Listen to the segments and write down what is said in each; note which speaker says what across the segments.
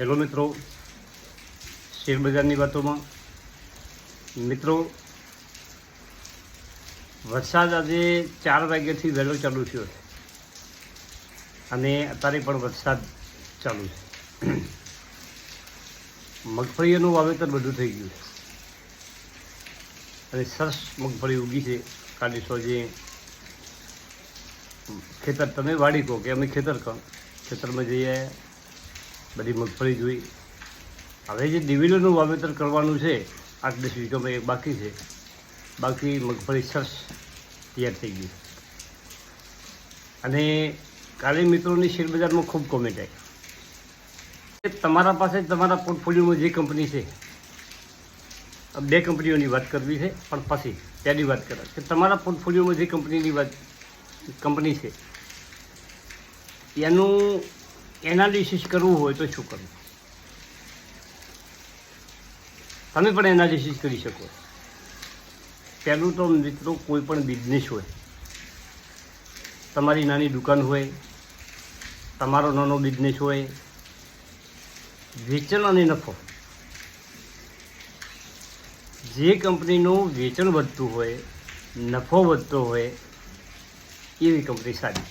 Speaker 1: Hello મિત્રો શેરબજારની વાતોમાં. મિત્રો, વરસાદ આજે ચાર વાગ્યાથી વહેલો ચાલુ થયો છે. અને અત્યારે પણ વરસાદ ચાલુ છે. મગફળીઓનું વાવેતર બધું થઈ ગયું છે. અને સરસ મગફળી ઉગી છે. કાલીસો જે ખેતર તમે વાડી કહો કે અમે ખેતર કહો ખેતરમાં જઈએ બધી મગફળી જોઈ. હવે જે દિવેલીનું વાવેતર કરવાનું છે, આઠ દસ વીઘામાં એ બાકી છે. બાકી મગફળી સરસ તૈયાર થઈ ગઈ. અને કાલે મિત્રોની શેરબજારમાં ખૂબ કોમેન્ટ આવી. તમારા પાસે, તમારા પોર્ટફોલિયોમાં જે કંપની છે બે કંપનીઓની વાત કરવી છે, પણ પછી ત્યાંની વાત કરે કે તમારા પોર્ટફોલિયોમાં જે કંપનીની વાત, કંપની છે, એનું એનાલિસિસ કરવું હોય તો શું કરવું? તમે પણ એનાલિસિસ કરી શકો. પહેલું તો મિત્રો કોઈ પણ બિઝનેસ હોય, તમારી નાની દુકાન હોય, તમારો નાનો બિઝનેસ હોય, વેચાણ અને નફો. જે કંપનીનું વેચાણ વધતું હોય, નફો વધતો હોય, એવી કંપની સારી.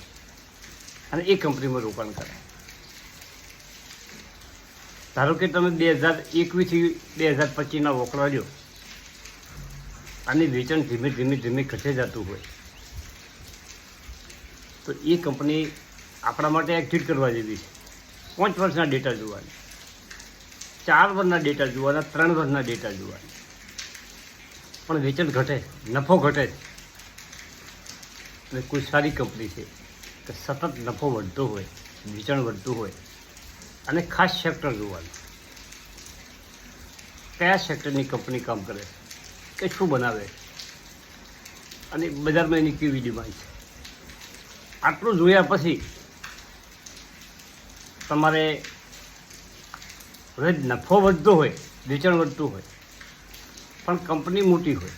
Speaker 1: અને એ કંપનીમાં રોકાણ કરે. ધારો કે તમે બે હજાર એકવીસથી બે હજાર પચીસના વોકળાજો અને વેચાણ ધીમે ધીમે ધીમે ઘટે જતું હોય. તો એ કંપની આપણા માટે એક્ઝિટ કરવા જેવી છે. પાંચ વર્ષના ડેટા જોવાની. ચાર વર્ષના ડેટા જોવાના, ત્રણ વર્ષના ડેટા જોવાના. પણ વેચાણ ઘટે, નફો ઘટે. અને કોઈ સારી કંપની છે કે સતત નફો વધતો હોય, વેચાણ વધતું હોય. અને ખાસ સેક્ટર જોવાનું. કયા સેક્ટરની કંપની કામ કરે કે શું બનાવે અને બજારમાં એની કેવી ડિમાન્ડ છે? આટલું જોયા પછી તમારે હવે નફો વધતો હોય, વેચાણ વધતું હોય, પણ કંપની મોટી હોય,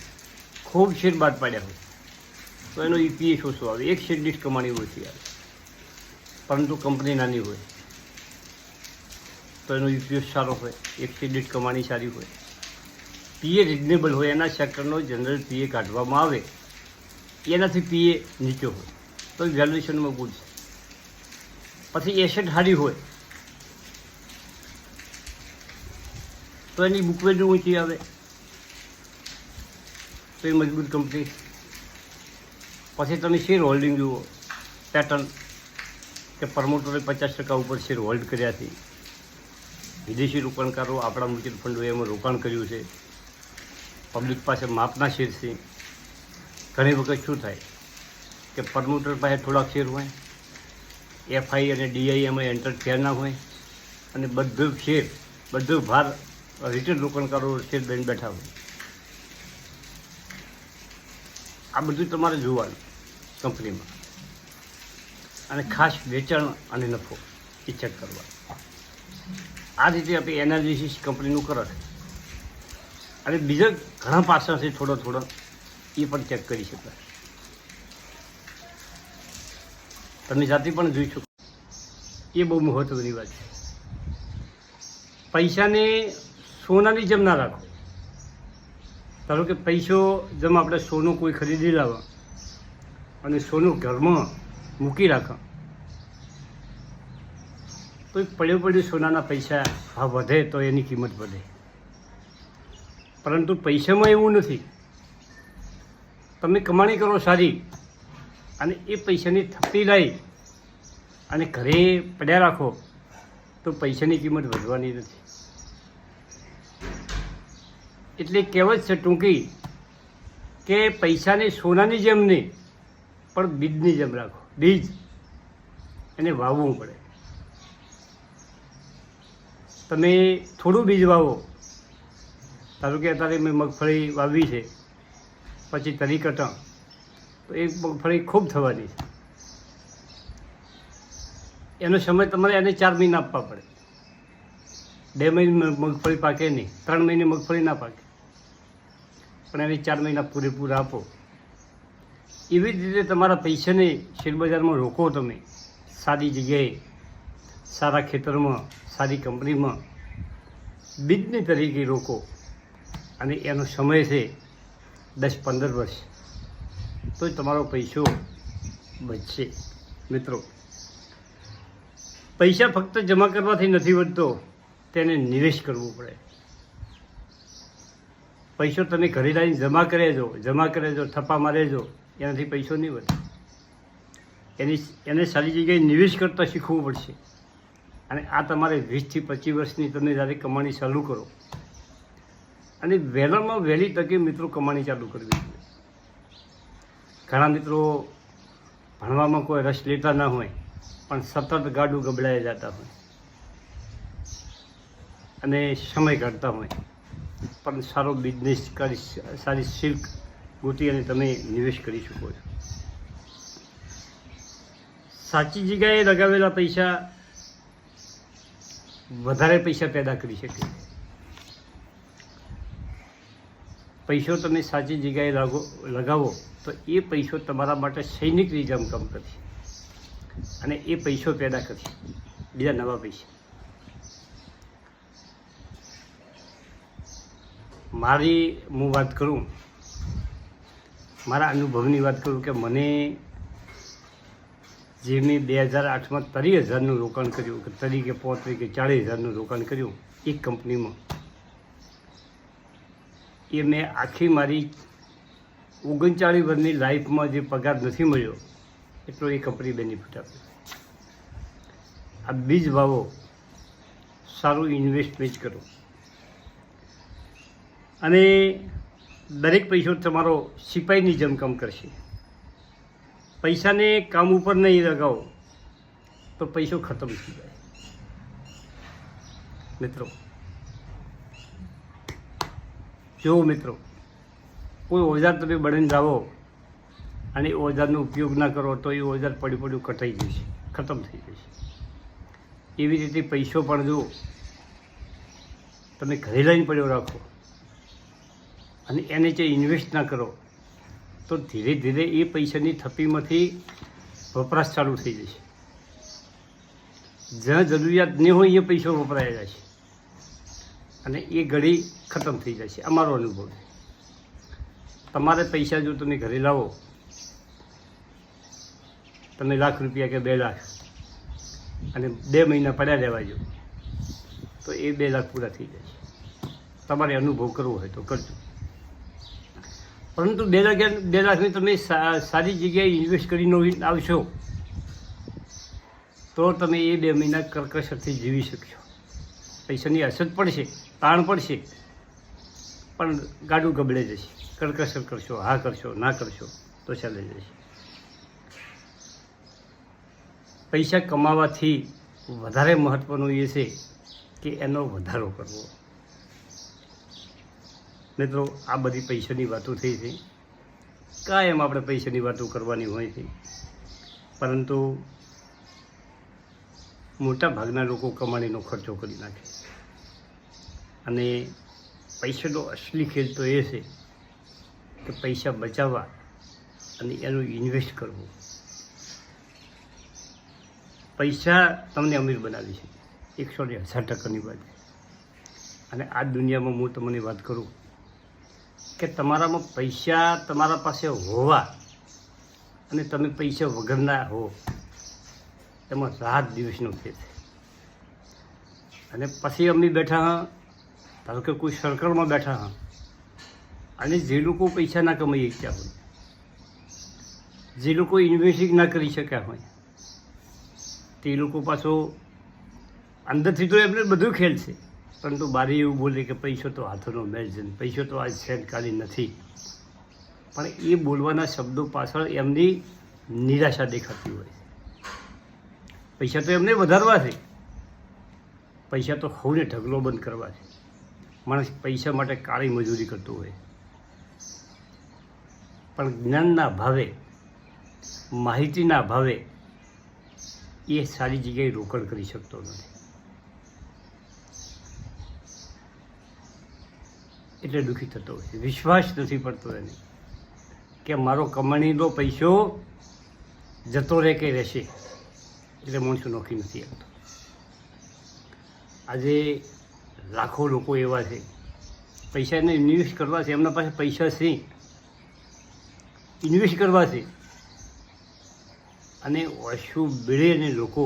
Speaker 1: ખૂબ શેર બાદ પાડ્યા હોય, તો એનો ઈપીએસ ઓછો આવે. એક શેર દીઠ કમાણી ઓછી આવે. પરંતુ કંપની નાની હોય. તો એનો યુપીએસ સારો હોય એકથી દીઠ કમાણી સારી હોય. પીએ રિઝનેબલ હોય, એના સેક્ટરનો જનરલ પીએ કાઢવામાં આવે. એનાથી પીએ નીચો હોય. તો વેલ્યુએશનમાં ગુડ છે. પછી એસેટ સારી હોય, તો એની બુક વેલ્યુ ઊંચી આવે. તો એ મજબૂત કંપની પછી તમે શેર હોલ્ડિંગ જુઓ. પેટર્ન કે પ્રમોટરે પચાસ ટકા ઉપર શેર હોલ્ડ કર્યા છે. વિદેશી રોકાણકારો આપણા મ્યુચ્યુઅલ ફંડોએ એમાં રોકાણ કર્યું છે. પબ્લિક પાસે માપના શેર છે. ઘણી વખત શું થાય કે પરમોટર પાસે થોડાક શેર હોય એફઆઈ અને ડીઆઈ એમાં એન્ટર થયા ના હોય અને બધું શેર, બધો ભાર રિટેલ રોકાણકારો શેર બેન બેઠા હોય. આ બધું તમારે જોવાનું કંપનીમાં. અને ખાસ વેચાણ અને નફો એ ચેક કરવાનો આ રીતે આપણે એનાલિસિસ કંપનીનું કરે છે. અને બીજા ઘણા પાસાથી થોડો થોડો, એ પણ ચેક કરી શકાય. તમે જાતે પણ જોઈ શકો. એ બહુ મહત્ત્વની વાત છે. પૈસાને સોનાની જેમ ના રાખો. ધારો કે પૈસો જેમ આપણે સોનું કોઈ ખરીદી લાવો અને સોનું ઘરમાં મૂકી રાખો તો પડ્યું પડ્યું સોનાના પૈસા ભાવ વધે તો એની કિંમત વધે. પરંતુ પૈસામાં એવું નથી. તમે કમાણી કરો સારી અને એ પૈસાની થપ્પી લાવી અને ઘરે પડ્યા રાખો તો પૈસાની કિંમત વધવાની નથી. એટલે કહેવત છે ટૂંકી કે પૈસાને સોનાની જેમ નહીં, પણ બીજની જેમ રાખો. બીજ એને વાવવું પડે. તમે થોડું બીજ વાવો. ધારો કે અત્યારે મેં મગફળી વાવી છે, પછી તરી કટા તો એ મગફળી ખૂબ થવાની છે. એનો સમય તમારે એને ચાર મહિના આપવા પડે. બે મહિને મગફળી પાકે નહીં, ત્રણ મહિને મગફળી ના પાકે. પણ એને ચાર મહિના પૂરેપૂરા આપો. એવી જ રીતે તમારા પૈસાને શેરબજારમાં રોકો તમે. સારી જગ્યાએ, સારા ખેતરમાં સારી કંપનીમાં બિઝનેસ તરીકે રોકો અને એનો સમય છે દસ પંદર વર્ષ. તો તમારો પૈસો બચશે, મિત્રો. પૈસા ફક્ત જમા કરવાથી નથી વધતો, તેને નિવેશ કરવું પડે. પૈસો તમે ઘરે લાવીને જમા કરે જો જમા કરે જો થપ્પા મારે જો એનાથી પૈસો નહીં વધે. એની, એને સારી જગ્યાએ નિવેશ કરતાં શીખવું પડશે. અને આ તમારે વીસથી પચીસ વર્ષની તમે જ્યારે કમાણી ચાલુ કરો, અને વહેલામાં વહેલી તકે મિત્રો કમાણી ચાલુ કરવી જોઈએ. ઘણા મિત્રો ભણવામાં કોઈ રસ લેતા ના હોય, પણ સતત ગાડું ગબડાઈ જતા હોય, અને સમય કાઢતા હોય. પણ સારો બિઝનેસ કરી સારી સિલ્ક ગોતી અને તમે નિવેશ કરી શકો છો. સાચી જગ્યાએ લગાવેલા પૈસા વધારે પૈસા પેદા કરી શકે. પૈસો તમે સાચી જગ્યાએ લાગો, લગાવો, તો એ પૈસો તમારા માટે સૈનિક જેમ કામ કરશે. અને એ પૈસો પેદા કરશે. બીજા નવા પૈસા. મારી, હું વાત કરું, મારા અનુભવની વાત કરું કે મને જે મેં બે હજાર આઠમાં ત્રીસ હજારનું રોકાણ કર્યું, કે તરી કે પોત્રીસ કે ચાળીસ હજારનું રોકાણ કર્યું એક કંપનીમાં. એ મેં આખી મારી ઓગણચાળીસ વર્ષની લાઈફમાં જે પગાર નથી મળ્યો, એટલો એ કંપની બેનિફિટ આપ્યો. આ બીજ ભાવો સારું ઇન્વેસ્ટમેન્ટ કરો. અને દરેક પૈસો તમારો સિપાહીની જેમ કામ કરશે. પૈસાને કામ ઉપર નહીં લગાવો, તો પૈસો ખતમ થઈ જાય. મિત્રો, જો મિત્રો, કોઈ ઓજાર તમે બળીને જાઓ અને એ ઓજારનો ઉપયોગ ના કરો, તો એ ઓજાર પડ્યું પડ્યું કટાઈ જશે, ખતમ થઈ જશે. એવી રીતે પૈસો પણ જો તમે ઘરે લઈને પડ્યો રાખો અને એને જે ઇન્વેસ્ટ ના કરો તો ધીરે ધીરે એ પૈસાની થપ્પીમાંથી વપરાશ ચાલુ થઈ જશે. જ્યાં જરૂરિયાત નહીં હોય એ પૈસો વપરાયા જશે અને એ ઘડી ખતમ થઈ જશે અમારો અનુભવ તમારે પૈસા જો તમે ઘરે લાવો, તમે લાખ રૂપિયા કે બે લાખ, અને બે મહિના પડ્યા રહેવા જો તો એ બે લાખ પૂરા થઈ જશે તમારે અનુભવ કરવો હોય તો કરજો. પરંતુ બે લાખ બે લાખની તમે સારી જગ્યાએ ઇન્વેસ્ટ કરીને આવશો, તો તમે એ બે મહિના કર્કશથી જીવી શકશો. પૈસાની અસર પડશે, તાણ પડશે, પણ ગાડું ગબડે જશે. કર્કશર કરશો, હા કરશો, ના કરશો, તો ચાલે જશે. પૈસા કમાવાથી વધારે મહત્ત્વનું એ છે કે એનો વધારો કરવો. મિત્રો, આ બધી પૈસાની વાતો થઈ છે. કાયમ આપણે પૈસાની વાતો કરવાની હોય છે. પરંતુ મોટા ભાગના લોકો કમાણીનો ખર્ચો કરી નાખે અને પૈસાનો અસલી ખેલ તો એ છે કે પૈસા બચાવવા અને એનું ઇન્વેસ્ટ કરવું. પૈસા તમને અમીર બનાવી છે એકસો ને હજાર ટકાની વાત અને આ દુનિયામાં હું તમને વાત કરું કે તમારામાં પૈસા તમારા પાસે હોવા અને તમે પૈસા વગરના હો, એમાં રાત દિવસનો ફેર અને પછી અમે બેઠા હા, ધારો કે કોઈ સર્કલમાં બેઠા હા, અને જે લોકો પૈસા ના કમાઈ શક્યા હોય, જે લોકો ઇન્વેસ્ટિંગ ના કરી શક્યા હોય, તે લોકો પાછો અંદરથી તો એમને બધું ખેલ છે પરંતુ બારી એવું બોલે કે પૈસો તો હાથોનો મેલ છે પૈસો તો આજ કાલી નથી. પણ એ બોલવાના શબ્દો પાછળ એમની નિરાશા દેખાતી હોય પૈસા તો એમને વધારવા છે. પૈસા તો સૌને ઢગલો બંધ કરવા છે. માણસ પૈસા માટે કાળી મજૂરી કરતો હોય. પણ જ્ઞાનના ભાવે, માહિતીના ભાવે એ સારી જગ્યાએ રોકડ કરી શકતો નથી. એટલે દુઃખી થતો હોય છે. વિશ્વાસ નથી પડતો એને કે મારો કમાણીનો પૈસો જતો રહે કે રહેશે એટલે માણસો નોખી નથી આવતો આજે લાખો લોકો એવા છે. પૈસાને ઇન્વેસ્ટ કરવા છે. એમના પાસે પૈસા છે. ઇન્વેસ્ટ કરવા છે. અને ઓછું બેડે અને લોકો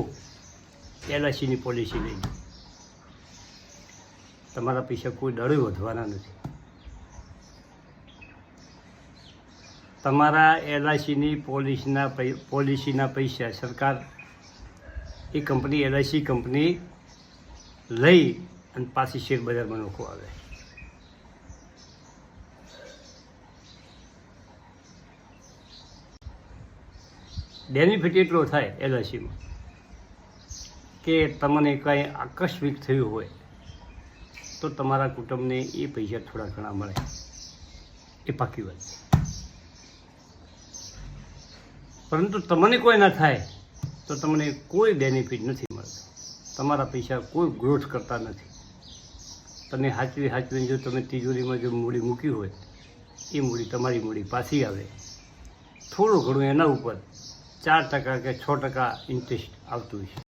Speaker 1: એલઆઈસીની પોલિસી લઈ તમારા પૈસા કોઈ દળે વધવાના નથી. તમારા એલઆઈસીની પોલિસીના પોલિસીના પૈસા સરકાર એ કંપની એલઆઈસી કંપની લઈ અને પાછી શેર બજારમાં નોખો આવે. બેનિફિટ એટલો થાય એલઆઈસીમાં કે તમને કાંઈ આકસ્મિક થયું હોય તો તમારા કુટુંબને એ પૈસા થોડા ઘણા મળે. એ પાકી વાત છે. પરંતુ તમને કોઈ ના થાય, તો તમને કોઈ બેનિફિટ નથી મળતો. તમારા પૈસા કોઈ ગ્રોથ કરતા નથી. તમે હાચવી હાચવીને જો તમે તિજોરીમાં જો મૂડી મૂકી હોય, એ મૂડી તમારી મૂડી પાછી આવે. થોડું ઘણું એના ઉપર ચાર ટકા કે છ ટકા ઇન્ટરેસ્ટ આવતું હોય છે